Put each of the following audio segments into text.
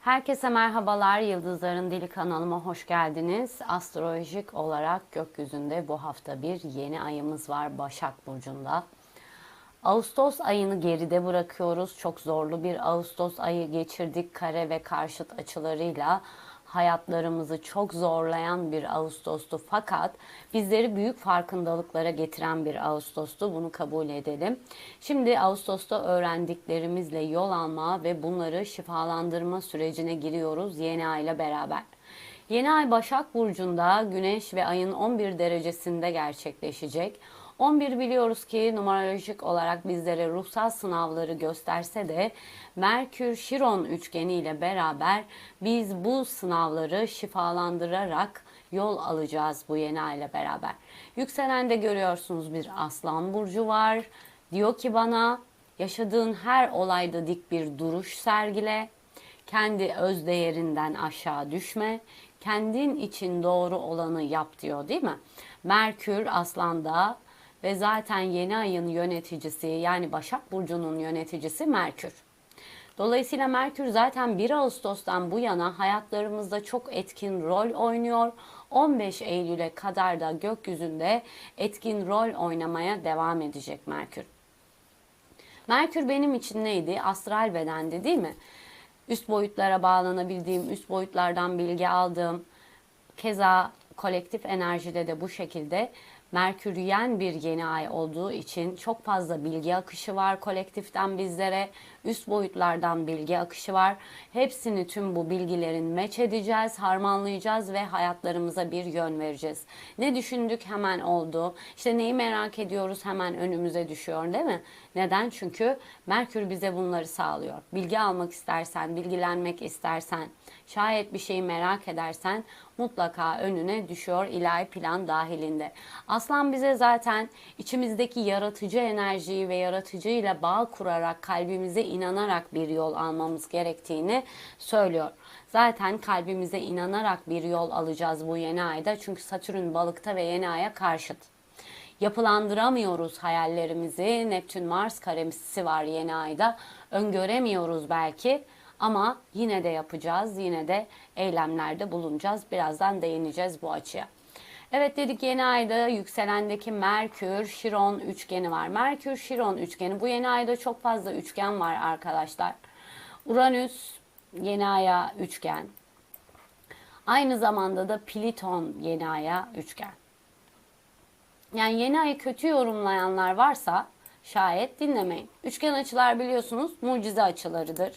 Herkese merhabalar. Yıldızların Dili kanalıma hoş geldiniz. Astrolojik olarak gökyüzünde bu hafta bir yeni ayımız var Başak Burcu'nda. Ağustos ayını geride bırakıyoruz. Çok zorlu bir Ağustos ayı geçirdik. Kare ve karşıt açılarıyla hayatlarımızı çok zorlayan bir Ağustos'tu. Fakat bizleri büyük farkındalıklara getiren bir Ağustos'tu. Bunu kabul edelim. Şimdi Ağustos'ta öğrendiklerimizle yol alma ve bunları şifalandırma sürecine giriyoruz yeni ay ile beraber. Yeni ay Başak Burcu'nda Güneş ve Ay'ın 11 derecesinde gerçekleşecek. 11 biliyoruz ki numerolojik olarak bizlere ruhsal sınavları gösterse de Merkür Şiron üçgeni ile beraber biz bu sınavları şifalandırarak yol alacağız bu yeni ay ile beraber. Yükselende görüyorsunuz bir aslan burcu var. Diyor ki bana yaşadığın her olayda dik bir duruş sergile. Kendi öz değerinden aşağı düşme. Kendin için doğru olanı yap diyor değil mi? Merkür aslanda ve zaten yeni ayın yöneticisi yani Başak Burcu'nun yöneticisi Merkür. Dolayısıyla Merkür zaten 1 Ağustos'tan bu yana hayatlarımızda çok etkin rol oynuyor. 15 Eylül'e kadar da gökyüzünde etkin rol oynamaya devam edecek Merkür. Merkür benim için neydi? Astral bedendi değil mi? Üst boyutlara bağlanabildiğim, üst boyutlardan bilgi aldığım, keza kolektif enerjide de bu şekilde Merküryen bir yeni ay olduğu için çok fazla bilgi akışı var kolektiften bizlere. Üst boyutlardan bilgi akışı var. Hepsini tüm bu bilgilerin meç edeceğiz, harmanlayacağız ve hayatlarımıza bir yön vereceğiz. Ne düşündük hemen oldu. İşte neyi merak ediyoruz hemen önümüze düşüyor değil mi? Neden? Çünkü Merkür bize bunları sağlıyor. Bilgi almak istersen, bilgilenmek istersen, şayet bir şeyi merak edersen mutlaka önüne düşüyor ilahi plan dahilinde. Aslan bize zaten içimizdeki yaratıcı enerjiyi ve yaratıcıyla bağ kurarak kalbimize inanarak bir yol almamız gerektiğini söylüyor. Zaten kalbimize inanarak bir yol alacağız bu yeni ayda. Çünkü Satürn balıkta ve yeni aya karşıt. Yapılandıramıyoruz hayallerimizi. Neptün Mars karemisi var yeni ayda. Öngöremiyoruz belki ama yine de yapacağız. Yine de eylemlerde bulunacağız. Birazdan değineceğiz bu açıya. Evet dedik yeni ayda yükselendeki Merkür Şiron üçgeni var. Merkür Şiron üçgeni bu yeni ayda çok fazla üçgen var arkadaşlar. Uranüs yeni aya üçgen. Aynı zamanda da Pliton yeni aya üçgen. Yani yeni ayı kötü yorumlayanlar varsa şayet dinlemeyin. Üçgen açılar biliyorsunuz mucize açılarıdır.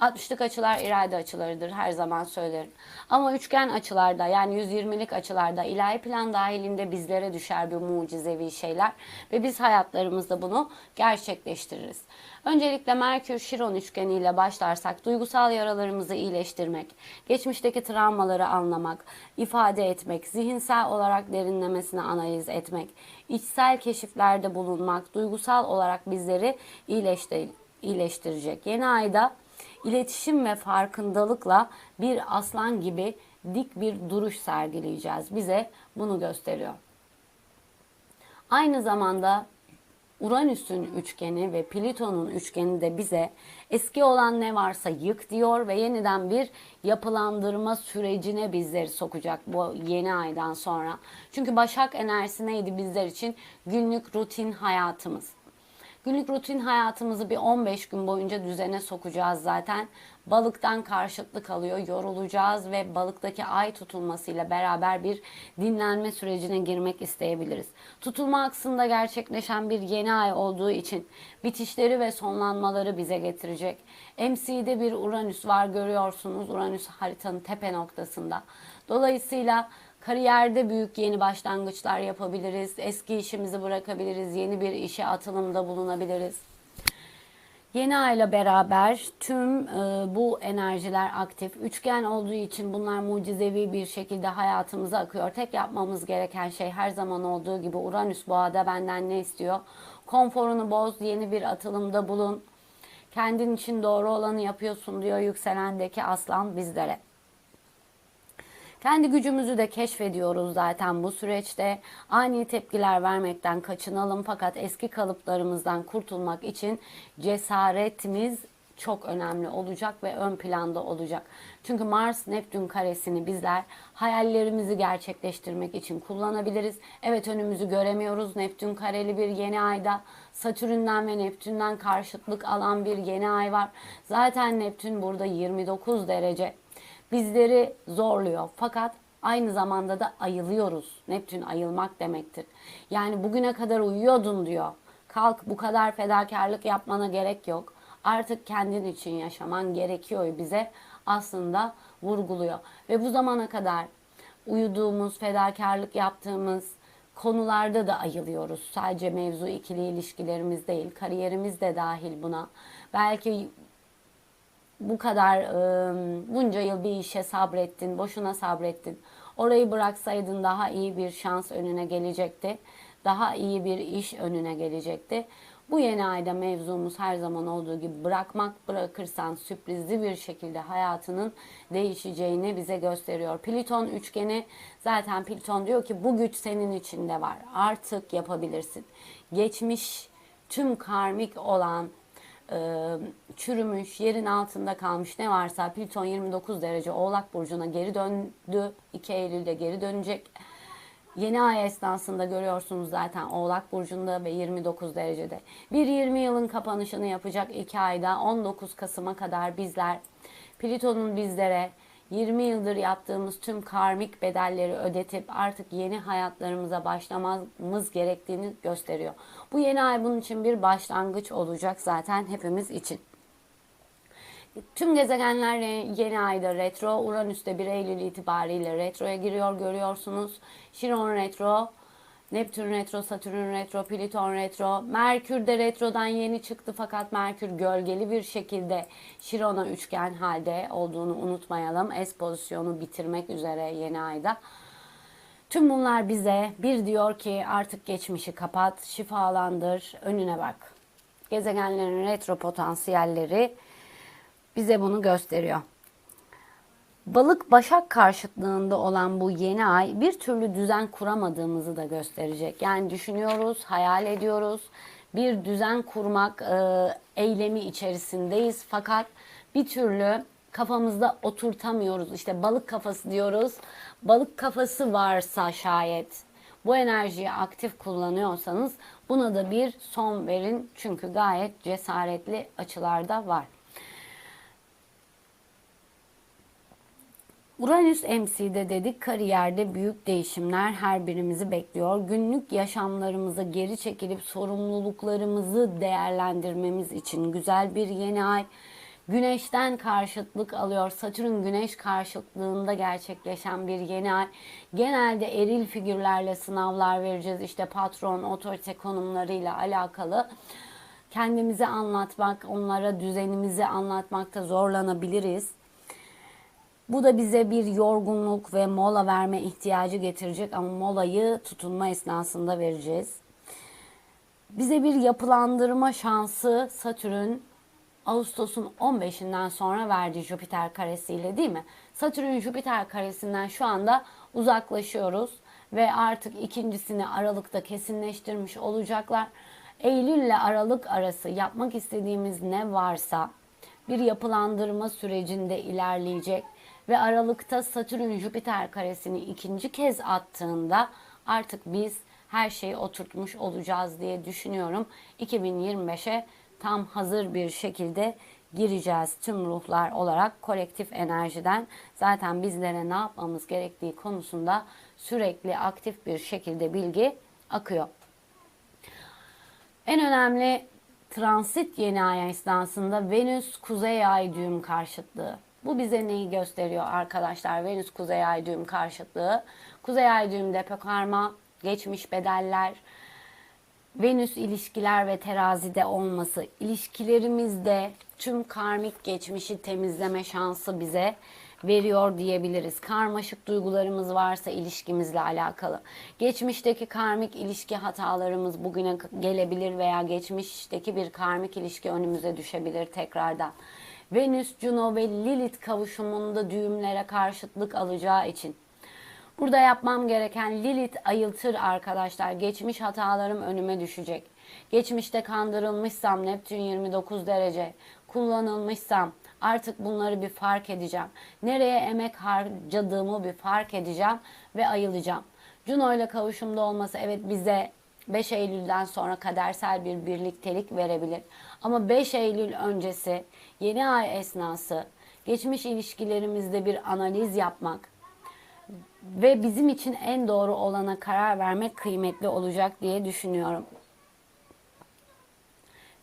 60'lık açılar irade açılarıdır her zaman söylerim. Ama üçgen açılarda yani 120'lik açılarda ilahi plan dahilinde bizlere düşer bir mucizevi şeyler ve biz hayatlarımızda bunu gerçekleştiririz. Öncelikle Merkür Şiron üçgeniyle başlarsak duygusal yaralarımızı iyileştirmek, geçmişteki travmaları anlamak, ifade etmek, zihinsel olarak derinlemesine analiz etmek, içsel keşiflerde bulunmak, duygusal olarak bizleri iyileştir iyileştirecek. Yeni ayda iletişim ve farkındalıkla bir aslan gibi dik bir duruş sergileyeceğiz. Bize bunu gösteriyor. Aynı zamanda Uranüs'ün üçgeni ve Plüton'un üçgeni de bize eski olan ne varsa yık diyor ve yeniden bir yapılandırma sürecine bizleri sokacak bu yeni aydan sonra. Çünkü Başak enerjisi neydi bizler için? Günlük rutin hayatımız. Günlük rutin hayatımızı bir 15 gün boyunca düzene sokacağız zaten. Balıktan karşıtlık alıyor, yorulacağız ve balıktaki ay tutulmasıyla beraber bir dinlenme sürecine girmek isteyebiliriz. Tutulma aksında gerçekleşen bir yeni ay olduğu için bitişleri ve sonlanmaları bize getirecek. MC'de bir Uranüs var görüyorsunuz. Uranüs haritanın tepe noktasında. Dolayısıyla Kariyerde büyük yeni başlangıçlar yapabiliriz. Eski işimizi bırakabiliriz. Yeni bir işe atılımda bulunabiliriz. Yeni ayla beraber tüm e, bu enerjiler aktif. Üçgen olduğu için bunlar mucizevi bir şekilde hayatımıza akıyor. Tek yapmamız gereken şey her zaman olduğu gibi Uranüs boğada benden ne istiyor? Konforunu boz, yeni bir atılımda bulun. Kendin için doğru olanı yapıyorsun diyor yükselendeki aslan bizlere. Kendi gücümüzü de keşfediyoruz zaten bu süreçte. Ani tepkiler vermekten kaçınalım fakat eski kalıplarımızdan kurtulmak için cesaretimiz çok önemli olacak ve ön planda olacak. Çünkü Mars Neptün karesini bizler hayallerimizi gerçekleştirmek için kullanabiliriz. Evet önümüzü göremiyoruz. Neptün kareli bir yeni ayda Satürn'den ve Neptün'den karşıtlık alan bir yeni ay var. Zaten Neptün burada 29 derece bizleri zorluyor. Fakat aynı zamanda da ayılıyoruz. Neptün ayılmak demektir. Yani bugüne kadar uyuyordun diyor. Kalk bu kadar fedakarlık yapmana gerek yok. Artık kendin için yaşaman gerekiyor bize aslında vurguluyor. Ve bu zamana kadar uyuduğumuz, fedakarlık yaptığımız konularda da ayılıyoruz. Sadece mevzu ikili ilişkilerimiz değil, kariyerimiz de dahil buna. Belki bu kadar e, bunca yıl bir işe sabrettin, boşuna sabrettin. Orayı bıraksaydın daha iyi bir şans önüne gelecekti. Daha iyi bir iş önüne gelecekti. Bu yeni ayda mevzumuz her zaman olduğu gibi bırakmak bırakırsan sürprizli bir şekilde hayatının değişeceğini bize gösteriyor. Plüton üçgeni zaten Plüton diyor ki bu güç senin içinde var. Artık yapabilirsin. Geçmiş tüm karmik olan çürümüş, yerin altında kalmış ne varsa Plüton 29 derece Oğlak Burcu'na geri döndü. 2 Eylül'de geri dönecek. Yeni ay esnasında görüyorsunuz zaten Oğlak Burcu'nda ve 29 derecede. Bir 20 yılın kapanışını yapacak 2 ayda 19 Kasım'a kadar bizler Plüton'un bizlere 20 yıldır yaptığımız tüm karmik bedelleri ödetip artık yeni hayatlarımıza başlamamız gerektiğini gösteriyor. Bu yeni ay bunun için bir başlangıç olacak zaten hepimiz için. Tüm gezegenler yeni ayda retro. Uranüs de 1 Eylül itibariyle retroya giriyor görüyorsunuz. Şiron retro, Neptün retro, Satürn retro, Plüton retro. Merkür de retrodan yeni çıktı fakat Merkür gölgeli bir şekilde Şiron'a üçgen halde olduğunu unutmayalım. S pozisyonu bitirmek üzere yeni ayda. Tüm bunlar bize bir diyor ki artık geçmişi kapat, şifalandır, önüne bak. Gezegenlerin retro potansiyelleri bize bunu gösteriyor. Balık başak karşıtlığında olan bu yeni ay bir türlü düzen kuramadığımızı da gösterecek. Yani düşünüyoruz, hayal ediyoruz. Bir düzen kurmak e, eylemi içerisindeyiz fakat bir türlü kafamızda oturtamıyoruz. İşte balık kafası diyoruz. Balık kafası varsa şayet bu enerjiyi aktif kullanıyorsanız buna da bir son verin. Çünkü gayet cesaretli açılarda var. Uranüs MC'de dedik kariyerde büyük değişimler her birimizi bekliyor. Günlük yaşamlarımıza geri çekilip sorumluluklarımızı değerlendirmemiz için güzel bir yeni ay. Güneşten karşıtlık alıyor. Satürn güneş karşıtlığında gerçekleşen bir yeni ay. Genelde eril figürlerle sınavlar vereceğiz. İşte patron, otorite konumlarıyla alakalı kendimizi anlatmak, onlara düzenimizi anlatmakta zorlanabiliriz. Bu da bize bir yorgunluk ve mola verme ihtiyacı getirecek ama molayı tutunma esnasında vereceğiz. Bize bir yapılandırma şansı Satürn Ağustos'un 15'inden sonra verdi Jüpiter karesiyle değil mi? Satürn Jüpiter karesinden şu anda uzaklaşıyoruz ve artık ikincisini Aralık'ta kesinleştirmiş olacaklar. Eylül ile Aralık arası yapmak istediğimiz ne varsa bir yapılandırma sürecinde ilerleyecek ve Aralık'ta Satürn Jüpiter karesini ikinci kez attığında artık biz her şeyi oturtmuş olacağız diye düşünüyorum. 2025'e tam hazır bir şekilde gireceğiz tüm ruhlar olarak kolektif enerjiden. Zaten bizlere ne yapmamız gerektiği konusunda sürekli aktif bir şekilde bilgi akıyor. En önemli transit yeni ay esnasında Venüs Kuzey Ay düğüm karşıtlığı. Bu bize neyi gösteriyor arkadaşlar? Venüs Kuzey Ay düğüm karşıtlığı. Kuzey Ay düğüm depo karma, geçmiş bedeller, Venüs ilişkiler ve terazide olması, ilişkilerimizde tüm karmik geçmişi temizleme şansı bize veriyor diyebiliriz. Karmaşık duygularımız varsa ilişkimizle alakalı. Geçmişteki karmik ilişki hatalarımız bugüne gelebilir veya geçmişteki bir karmik ilişki önümüze düşebilir tekrardan. Venüs, Juno ve Lilith kavuşumunda düğümlere karşıtlık alacağı için. Burada yapmam gereken Lilith ayıltır arkadaşlar. Geçmiş hatalarım önüme düşecek. Geçmişte kandırılmışsam Neptün 29 derece kullanılmışsam artık bunları bir fark edeceğim. Nereye emek harcadığımı bir fark edeceğim ve ayılacağım. Juno ile kavuşumda olması evet bize 5 Eylül'den sonra kadersel bir birliktelik verebilir. Ama 5 Eylül öncesi yeni ay esnası geçmiş ilişkilerimizde bir analiz yapmak ve bizim için en doğru olana karar vermek kıymetli olacak diye düşünüyorum.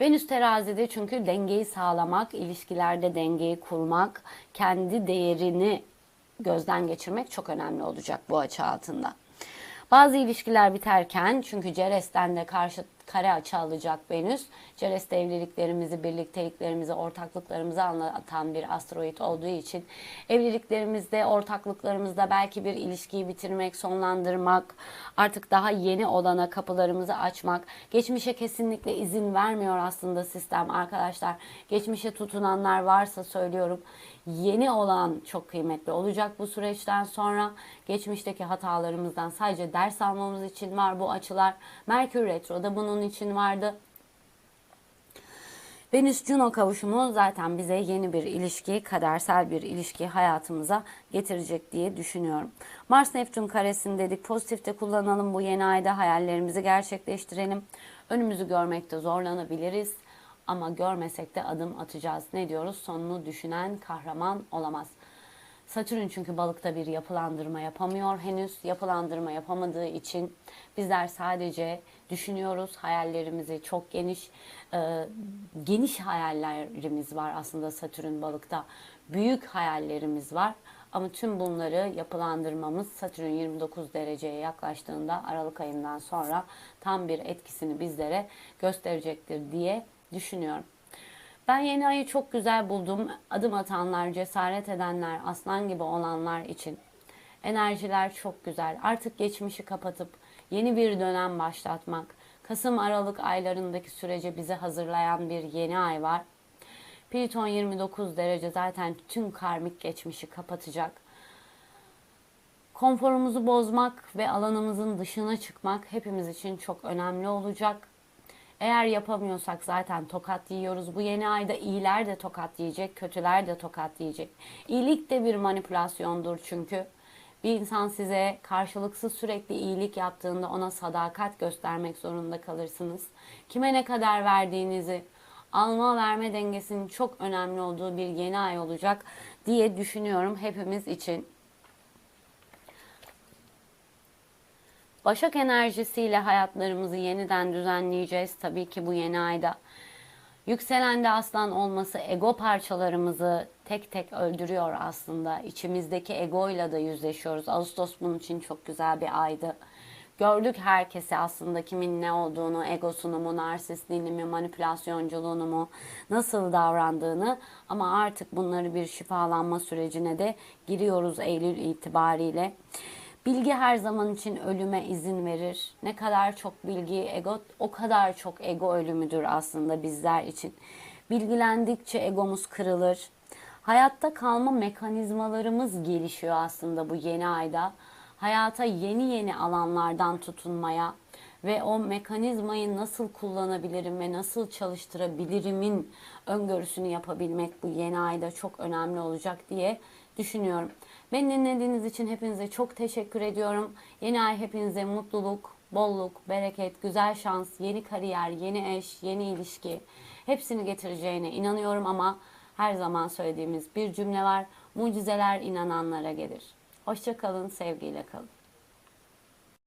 Venüs terazide çünkü dengeyi sağlamak, ilişkilerde dengeyi kurmak, kendi değerini gözden geçirmek çok önemli olacak bu açı altında. Bazı ilişkiler biterken çünkü Ceres'ten de karşı kare açı alacak Venüs. Ceres'te evliliklerimizi, birlikteliklerimizi, ortaklıklarımızı anlatan bir asteroid olduğu için evliliklerimizde, ortaklıklarımızda belki bir ilişkiyi bitirmek, sonlandırmak, artık daha yeni olana kapılarımızı açmak. Geçmişe kesinlikle izin vermiyor aslında sistem arkadaşlar. Geçmişe tutunanlar varsa söylüyorum yeni olan çok kıymetli olacak bu süreçten sonra. Geçmişteki hatalarımızdan sadece ders almamız için var bu açılar. Merkür Retro da bunun için vardı. Venüs-Juno kavuşumu zaten bize yeni bir ilişki, kadersel bir ilişki hayatımıza getirecek diye düşünüyorum. Mars-Neptün karesini dedik. Pozitifte kullanalım bu yeni ayda hayallerimizi gerçekleştirelim. Önümüzü görmekte zorlanabiliriz ama görmesek de adım atacağız. Ne diyoruz? Sonunu düşünen kahraman olamaz. Satürn çünkü balıkta bir yapılandırma yapamıyor henüz. Yapılandırma yapamadığı için bizler sadece düşünüyoruz. Hayallerimizi çok geniş, e, geniş hayallerimiz var aslında Satürn balıkta. Büyük hayallerimiz var. Ama tüm bunları yapılandırmamız Satürn 29 dereceye yaklaştığında Aralık ayından sonra tam bir etkisini bizlere gösterecektir diye düşünüyorum. Ben yeni ayı çok güzel buldum. Adım atanlar, cesaret edenler, aslan gibi olanlar için. Enerjiler çok güzel. Artık geçmişi kapatıp yeni bir dönem başlatmak. Kasım Aralık aylarındaki sürece bizi hazırlayan bir yeni ay var. Plüton 29 derece zaten tüm karmik geçmişi kapatacak. Konforumuzu bozmak ve alanımızın dışına çıkmak hepimiz için çok önemli olacak. Eğer yapamıyorsak zaten tokat yiyoruz. Bu yeni ayda iyiler de tokat yiyecek, kötüler de tokat yiyecek. İyilik de bir manipülasyondur çünkü. Bir insan size karşılıksız sürekli iyilik yaptığında ona sadakat göstermek zorunda kalırsınız. Kime ne kadar verdiğinizi, alma verme dengesinin çok önemli olduğu bir yeni ay olacak diye düşünüyorum hepimiz için. Başak enerjisiyle hayatlarımızı yeniden düzenleyeceğiz. Tabii ki bu yeni ayda. Yükselende aslan olması ego parçalarımızı tek tek öldürüyor aslında. İçimizdeki egoyla da yüzleşiyoruz. Ağustos bunun için çok güzel bir aydı. Gördük herkesi aslında kimin ne olduğunu, egosunu mu, narsistliğini mi, manipülasyonculuğunu mu, nasıl davrandığını ama artık bunları bir şifalanma sürecine de giriyoruz Eylül itibariyle. Bilgi her zaman için ölüme izin verir. Ne kadar çok bilgi ego o kadar çok ego ölümüdür aslında bizler için. Bilgilendikçe egomuz kırılır. Hayatta kalma mekanizmalarımız gelişiyor aslında bu yeni ayda. Hayata yeni yeni alanlardan tutunmaya ve o mekanizmayı nasıl kullanabilirim ve nasıl çalıştırabilirimin öngörüsünü yapabilmek bu yeni ayda çok önemli olacak diye düşünüyorum. Beni dinlediğiniz için hepinize çok teşekkür ediyorum. Yeni ay hepinize mutluluk, bolluk, bereket, güzel şans, yeni kariyer, yeni eş, yeni ilişki hepsini getireceğine inanıyorum ama her zaman söylediğimiz bir cümle var. Mucizeler inananlara gelir. Hoşça kalın, sevgiyle kalın.